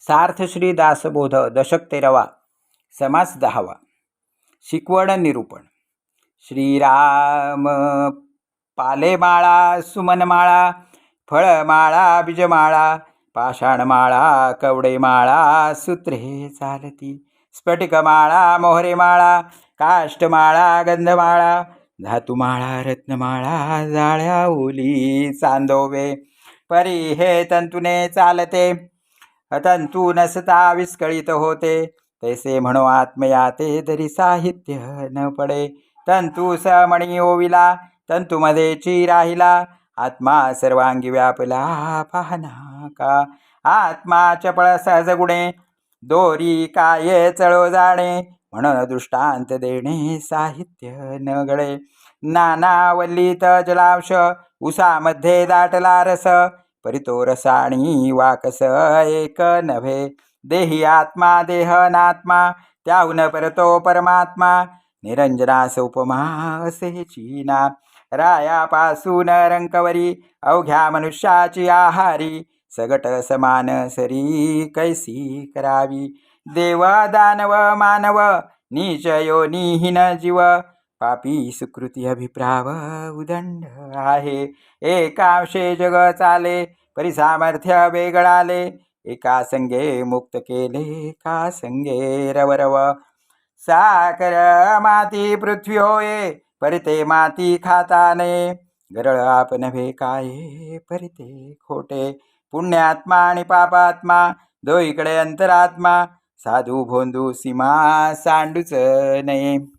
सार्थ श्री दासबोध दशक तेरावा समास दहावा शिकवण निरूपण. श्रीराम पालेमाळा सुमनमाळा फळमाळा बीजमाळा पाषाणमाळा कवडेमाळा सूत्रे चालती. स्फटिकमाळा मोहरेमाळा काष्टमाळा गंधमाळा धातुमाळा रत्नमाळा जाळ्या ओली चांदोवे. परी हे तंतुने चालते. तंतू नसता विस्कळीत होते. तैसे म्हणो आत्मया ते तरी साहित्य न पडे. तंतू समणी ओविला तंतुमध्ये ची राहिला आत्मा सर्वांगी व्यापला पाहना का? आत्मा चपळ सहज गुणे. दोरी काय चळो जाणे. म्हणून दृष्टांत देणे साहित्य न गळे. नाना वल्लीत जलांश उसामध्ये दाटला रस. परितो रसाणी वाकस एक नव्हे देही आत्मा देह नात्मा त्याहून परतो परमात्मा. निरंजनास उपमा असे चीना. रायापासून रंकवरी अवघ्या मनुष्याची आहारी. सगट समान सरी कैसी करावी. देव दानव मानव नीच योनिहीन जीव. पापी सुकृती अभिप्राव उदंड आहे. एकांशे जग चाले परिसामर्थ्य वेगळाले. एका संगे मुक्त केले का संगे रवरव. साकर माती पृथ्वी होये परिते माती खाताने. गरळ आप नव्हे काय परिते खोटे. पुण्यात्मा आणि पापात्मा दोईकडे अंतरात्मा. साधू भोंदू सीमा सांडूच नये.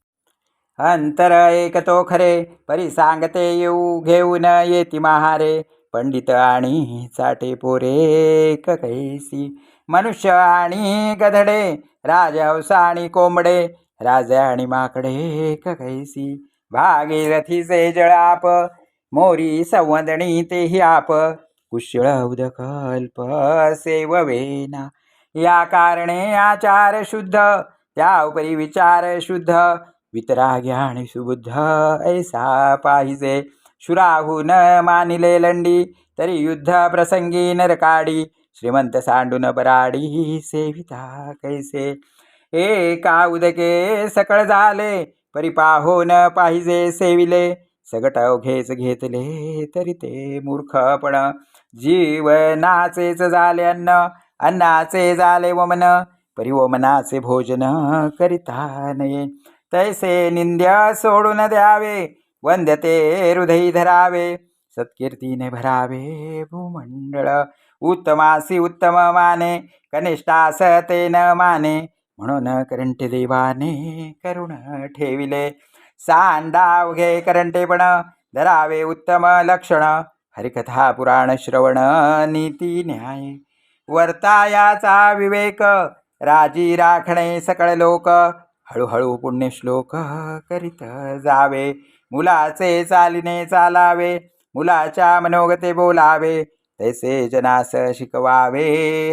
अंतर एक तो खरे परी सांगते येऊ घेऊन येती महारे. पंडित आणि साठे पोरे कैसी. मनुष्य आणि गधडे राजहंस आणि कोंबडे राजा आणि माकडे कैसी. भागीरथीचे जळाप मोरी संवदणी तेही आप. कुशळ उदकल्प सेववेना. या कारणे आचार शुद्ध त्या उपरी विचार शुद्ध. वितराग्या आणि सुबुद्ध ऐसा पाहिजे. शुराहून मानिले लंडी तरी युद्ध प्रसंगी नरकाडी. श्रीमंत सांडून बराडी सेविता कैसे? एका उदके सकळ झाले परिपाहोन पाहिजे सेविले. सगट अवघेच घेतले तरी ते मूर्खपण जीवनाचेच झाले अन्न अन्नाचे झाले वमन. परिवमनाचे भोजन करिता नये. तैसे निंद्या सोडून द्यावे वंद्यते हृदयी धरावे सत्कीर्तीने भरावे भूमंडळ. उत्तमासी उत्तम माने कनिष्ठास ते न माने म्हणून करंटे देवाने करुण ठेविले. सांडावघे करंटेपण धरावे उत्तम लक्षण हरिकथा पुराण श्रवण नीती न्याय. वर्तायाचा विवेक राजी राखणे सकळ लोक हळूहळू पुण्यश्लोक करीत जावे. मुलाचे चालिने चालावे. मुलाच्या मनोगते बोलावे. तैसे जनास शिकवावे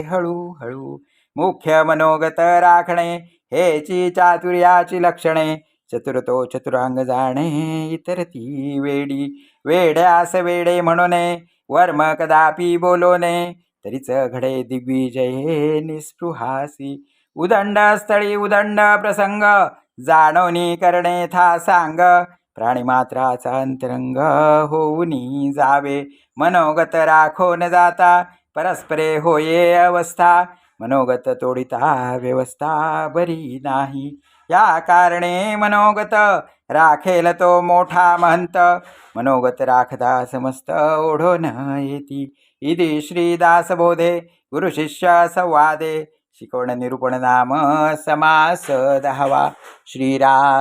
हळूहळू. मुख्य मनोगत राखणे हेची चातुर्याची लक्षणे चतुरतो चतुरांग जाणे इतर ती वेडी. वेड्यास वेडे म्हणूने वर्म कदापि बोलोने तरीच घडे दिग्विजये निस्पृहासी. उदंड स्थळी उदंड प्रसंग. जाणवणी करणे था सांग. प्राणीमात्राचा अंतरंग होऊनी जावे. मनोगत राखो न जाता. परस्परे होये अवस्था. मनोगत तोडिता व्यवस्था बरी नाही. या कारणे मनोगत राखेल तो मोठा महंत. मनोगत राखता समस्त ओढून येती. इति श्रीदासबोधे गुरुशिष्य संवादे. शिकवण निरूपण नाम समास दहावा श्रीराम